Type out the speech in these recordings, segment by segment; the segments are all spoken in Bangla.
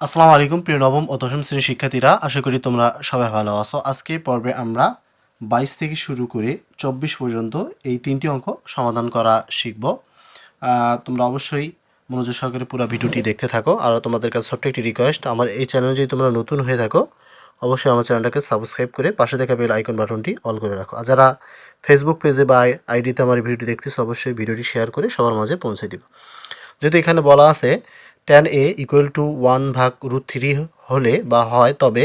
আসসালামু আলাইকুম, প্রিয় নবম ও দশম শ্রেণির শিক্ষার্থীরা, আশা করি তোমরা সবাই ভালো আছো। আজকে পর্বে আমরা বাইশ থেকে শুরু করে চব্বিশ পর্যন্ত এই তিনটি অঙ্ক সমাধান করা শিখব। তোমরা অবশ্যই মনোযোগ সহকারে পুরো ভিডিওটি দেখতে থাকো। আর তোমাদের কাছে ছোট্ট একটি রিকোয়েস্ট আমার এই চ্যানেলে যদি তোমরা নতুন হয়ে থাকো, অবশ্যই আমার চ্যানেলটাকে সাবস্ক্রাইব করে পাশে থাকা বেল আইকন বাটনটি অল করে রাখো। আর যারা ফেসবুক পেজে বা আইডিতে আমার ভিডিওটি দেখতেছো, অবশ্যই ভিডিওটি শেয়ার করে সবার মাঝে পৌঁছে দিবে। যদি এখানে বলা আছে tan A equal to one ভাগ রুট থ্রি হলে বা হয় তবে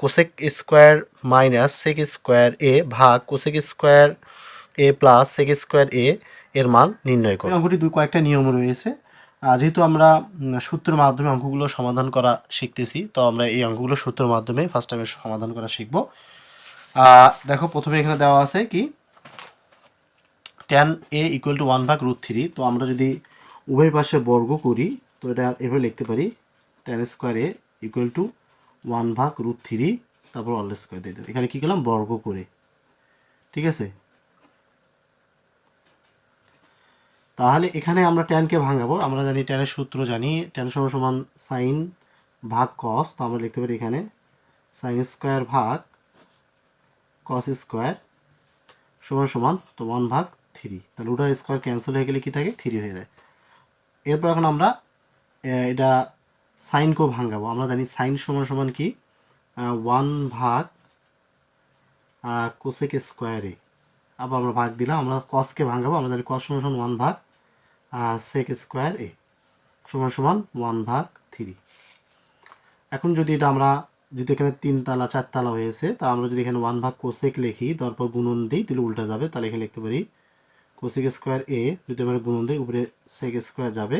cosec square minus sec square A ভাগ cosec square A plus sec square A এর মান নির্ণয় করো। অঙ্কটি দুই কয়েকটা নিয়ম রয়েছে। যেহেতু আমরা সূত্রের মাধ্যমে অঙ্কগুলো সমাধান করা শিখতেছি, তো আমরা এই অঙ্কগুলো সূত্রের মাধ্যমে ফার্স্ট টাইমে সমাধান করা শিখব। দেখো প্রথমে এখানে দেওয়া আছে কি tan A equal to one ভাগ রুট থ্রি তো আমরা যদি উভয় পাশে বর্গ করি তো এটা এভাবে লিখতে পারি tan square A equal to one ভাগ রুট থ্রি তারপর অল স্কোয়ার দিয়ে দেবো এখানে কী করলাম? বর্গ করে। ঠিক আছে? তাহলে এখানে আমরা ট্যানকে ভাঙাবো। আমরা জানি ট্যানের সূত্র জানি। ট্যান সমান সমান সাইন ভাগ কস তো আমরা লিখতে পারি এখানে সাইন স্কোয়ার ভাগ কস স্কোয়ার সমান সমান তো ওয়ান ভাগ থ্রি তাহলে রুটার স্কোয়ার ক্যান্সেল হয়ে গেলে কী থাকে? থ্রি হয়ে যায়। এরপর এখন আমরা এটা সাইনকেও ভাঙাবো। আমরা জানি সাইন সমান সমান কি? ওয়ান ভাগ কোসেক স্কোয়ারে আবার আমরা ভাগ দিলাম, আমরা কসকে ভাঙাবো, আমরা জানি কস সমান সমান ওয়ান ভাগ সেক স্কোয়ার এ। সমান সমান ওয়ান ভাগ থ্রি এখন যদি এটা আমরা যদি এখানে তিন তালা, চার তালা হয়েছে তা আমরা যদি এখানে ওয়ান ভাগ কোসেক লিখি, তারপর গুণন দিই, তাহলে উল্টা যাবে। তাহলে এখানে লিখতে পারি কোসেক স্কোয়ার এ যদি আমরা গুণন দিই, উপরে সেক স্কোয়ার যাবে।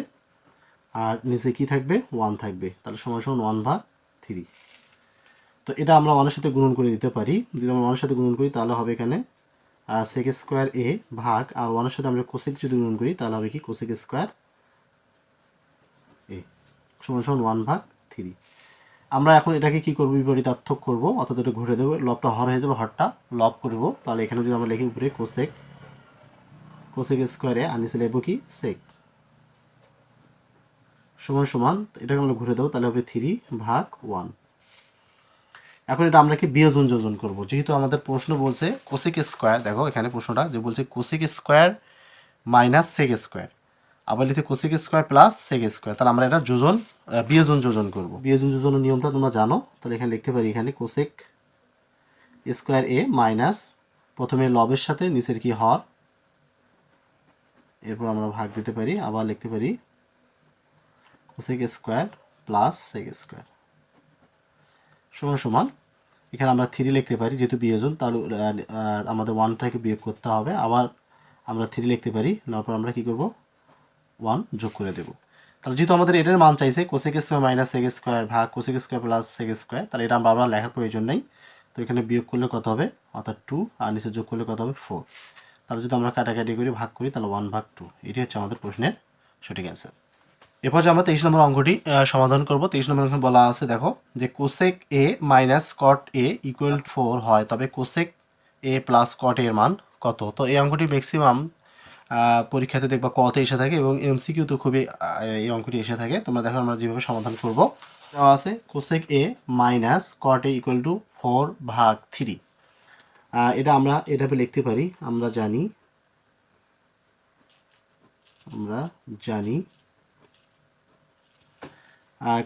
আর নিচে কি থাকবে? ওয়ান থাকবে। তাহলে সমান সমান ওয়ান ভাগ থ্রি তো এটা আমরা ওয়ানের সাথে গুণন করে দিতে পারি। যদি আমরা ওয়ানের সাথে গুণন করি, তাহলে হবে এখানে সেক স্কোয়ার এ ভাগ, আর ওয়ানের সাথে আমরা কোসেক যদি গুণন করি, তাহলে হবে কি? কোসেক স্কোয়ার এ সমান সমান ওয়ান ভাগ থ্রি আমরা এখন এটাকে কি করব? বিপরীতার্থক করব। অর্থাৎ এটা ঘুরে দেবো। লবটা হর হয়ে যাবে, হরটা লব করব। তাহলে এখানে যদি আমরা লিখি উপরে কোসেক কোসেক স্কোয়ারে আর নিচে লিখব কি? সেক সমান সমান, এটাকে আমরা ঘুরে দেবো, তাহলে হবে থ্রি ভাগ ওয়ান এখন এটা আমরা কি বিয়োজন যোজন করব? যেহেতু আমাদের প্রশ্ন বলছে কোসেক স্কোয়ার দেখো এখানে প্রশ্নটা যে বলছে cosec square minus sec square আবার লিখে cosec square plus sec square তাহলে আমরা এটা যোজন বিয়োজন যোজন করব। বিয়োজন যোজনের নিয়মটা তোমরা জানো, তাহলে এখানে লিখতে পারি এখানে কোসেক স্কোয়ার এ মাইনাস প্রথমে লবের সাথে, নিচের কি হর, এরপর আমরা ভাগ দিতে পারি, আবার লিখতে পারি cosec square plus sec square সমান সমান, এখানে আমরা থ্রি লিখতে পারি, যেহেতু বিয়োজন তাহলে আমাদের ওয়ানটাকে বিয়োগ করতে হবে। আবার আমরা থ্রি লিখতে পারি তারপর আমরা কি করব? ওয়ান যোগ করে দেব। তাহলে যেহেতু আমাদের এটার মান চাইছে cosec square minus sec square ভাগ cosec square plus sec square তাহলে এটা আমরা লেখার প্রয়োজন নেই। তো এখানে বিয়োগ করলে কত হবে? অর্থাৎ টু আর নিচে যোগ করলে কত হবে? ফোর তাহলে যদি আমরা কাটাকাটি করে, ভাগ করি, তাহলে ওয়ান ভাগ টু এটি হচ্ছে আমাদের প্রশ্নের সঠিক অ্যান্সার এরপর যে আমরা তেইশ নম্বর অঙ্কটি সমাধান করব। তেইশ নম্বর অঙ্ক বলা আছে, দেখো, যে cosec A minus cot A equal four হয়, তবে কোসেক এ প্লাস কট এর মান কত? তো এই অঙ্কটি ম্যাক্সিমাম পরীক্ষাতে দেখবা কতে এসে থাকে এবং এমসিকিউ তো খুবই এই অঙ্কটি এসে থাকে। তোমরা দেখো আমরা যেভাবে সমাধান করব। দেওয়া আছে cosec A minus cot A equal to four ভাগ থ্রি এটা আমরা এভাবে লিখতে পারি, আমরা জানি আমরা জানি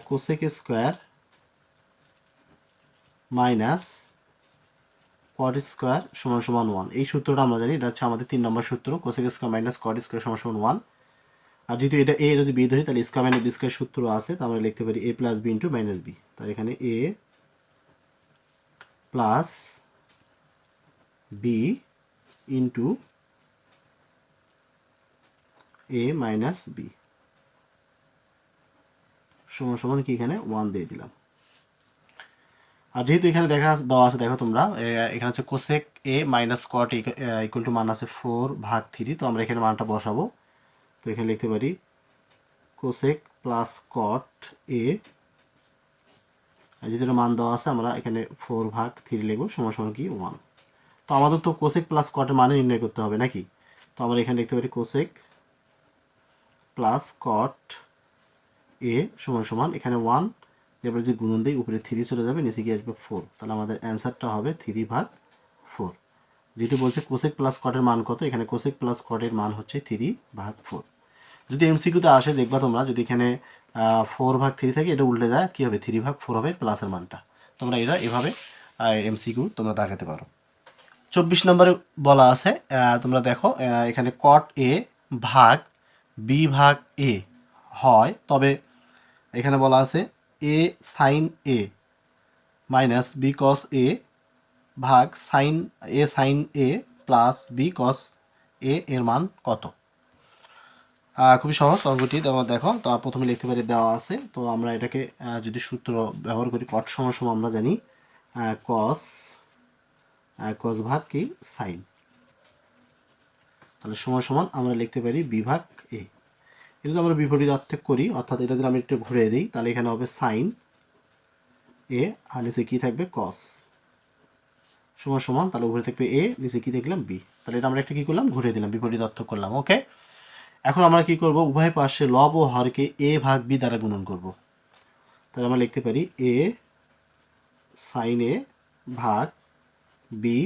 cosec square minus cot square সমান সমান ওয়ান এই সূত্রটা আমরা জানি, এটা হচ্ছে আমাদের তিন নম্বর সূত্র cosec square minus cot square সমান সমান ওয়ান আর যেহেতু এটা এ যদি বি ধরি, তাহলে স্কোয়ার মাইনাস স্কোয়ার সূত্র আছে তো আমরা লিখতে পারি A plus B into minus B তাহলে এখানে A plus B into A minus B সমান সমান কি এখানে? ওয়ান দিয়ে দিলাম। আর যেহেতু এখানে দেখা দেওয়া আছে, দেখো তোমরা এখানে হচ্ছে cosec A minus cot equal to মান আছে ফোর ভাগ থ্রি তো আমরা এখানে মানটা বসাবো। তো এখানে লিখতে পারি কোসেক প্লাস কট এ যেহেতু মান দেওয়া আছে, আমরা এখানে ফোর ভাগ থ্রি লিখব, সমান সমান কি? ওয়ান তো আমাদের তো কোসেক প্লাস কটের মানে নির্ণয় করতে হবে, নাকি? তো আমরা এখানে লিখতে পারি কোসেক প্লাস কট এ সমান সমান, এখানে ওয়ান এবার যে গুণন দিই, উপরে থ্রি চলে যাবে, নিচে গিয়ে আসবে ফোর তাহলে আমাদের অ্যান্সারটা হবে থ্রি ভাগ ফোর যেহেতু বলছে কোসেক প্লাস কটের মান কত, এখানে কোসেক প্লাস কটের মান হচ্ছে থ্রি ভাগ ফোর যদি এমসিকিউতে আসে, দেখবা তোমরা, যদি এখানে ফোর ভাগ থ্রি থাকে, এটা উল্টে যায়, কী হবে? থ্রি ভাগ ফোর হবে প্লাসের মানটা। তোমরা এটা এভাবে এমসিকিউ তোমরা দেখাতে পারো। চব্বিশ নম্বরে বলা আছে তোমরা দেখো এখানে কট এ ভাগ বি ভাগ এ হয়, তবে এখানে বলা আছে A sine A minus B cos A ভাগ sine A sine A plus B cos A এর মান কত? খুবই সহজ অঙ্কটি। তোমরা দেখো, তো প্রথমে লিখতে পারি দেওয়া আছে। তো আমরা এটাকে যদি সূত্র ব্যবহার করি কট সমান সমান আমরা জানি কস কস ভাগ কি? সাইন তাহলে সমান সমান আমরা লিখতে পারি বিভাগ এ এটা যদি আমরা বিপরীতার্থক করি, অর্থাৎ এটা যদি আমি একটু ঘুরে দিই, তাহলে এখানে হবে সাইন এ আর নিচে কি থাকবে? কস সমান সমান, তাহলে উপরে থাকবে এ নিচে কি দেখলাম? বি তাহলে এটা আমরা একটা কি করলাম? ঘুরে দিলাম বিপরীতার্থক করলাম ওকে এখন আমরা কি করব? উভয় পাশে লব ও হরকে এ ভাগ বি দ্বারা গুণন করব। তাহলে আমরা লিখতে পারি এ সাইন এ ভাগ বি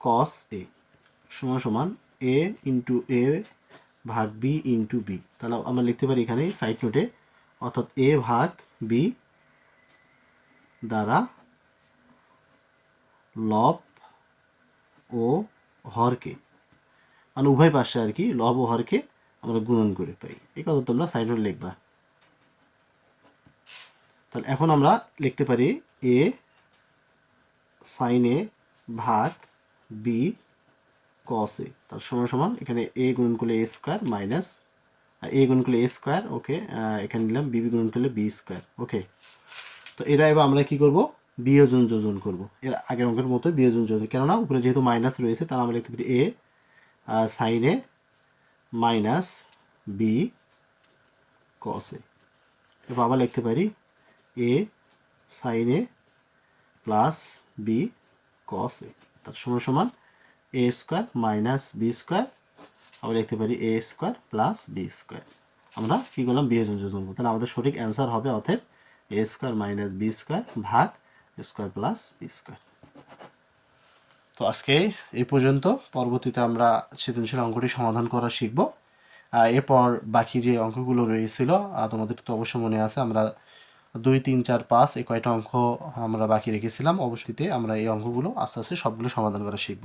কস এ সমান সমান এ ইন্টু এ ভাগ বি ইন্টু বি তাহলে আমরা লিখতে পারি এখানে সাইড নোটে অর্থাৎ এ ভাগ বি দ্বারা লব ও হরকে। মানে উভয় পাশে আর কি লব ও হরকে আমরা গুণন করে পাই। এই কথা তোমরা সাইড নোট লিখবা। তাহলে এখন আমরা লিখতে পারি এ সাইন এ ভাগ বি কস এ তার সমান সমান এখানে এ গুণ করলে এ স্কোয়ার মাইনাস এ গুণ করলে এ স্কোয়ার ওকে এখানে নিলাম বি গুণ করলে বি স্কোয়ার ওকে তো এরা এবার আমরা কি করব? বিয়োজন যোজন করব। এর আগের অঙ্কের মতো বিয়োজন যোজন। কেননা উপরে যেহেতু মাইনাস রয়েছে, তাহলে আমরা লিখতে পারি A sine A minus B cos A এবার আবার লিখতে পারি A sine A plus B cos A তার সমান সমান A square minus B square আমরা লিখতে পারি A square plus B square আমরা কী করলাম? বিয়োজন যোজন করব। তাহলে আমাদের সঠিক অ্যান্সার হবে অতএব A square minus B square ভাগ স্কোয়ার প্লাস বি স্কোয়ার তো আজকে এই পর্যন্ত, পরবর্তীতে আমরা সৃজনশীল অঙ্কটি সমাধান করা শিখব। এরপর বাকি যে অঙ্কগুলো রয়েছিল তোমাদের তো অবশ্যই মনে আছে, আমরা দুই, তিন, চার, পাঁচ, এই কয়টা অঙ্ক আমরা বাকি রেখেছিলাম। অবশ্যইতে আমরা এই অঙ্কগুলো আস্তে আস্তে সবগুলো সমাধান করা শিখব।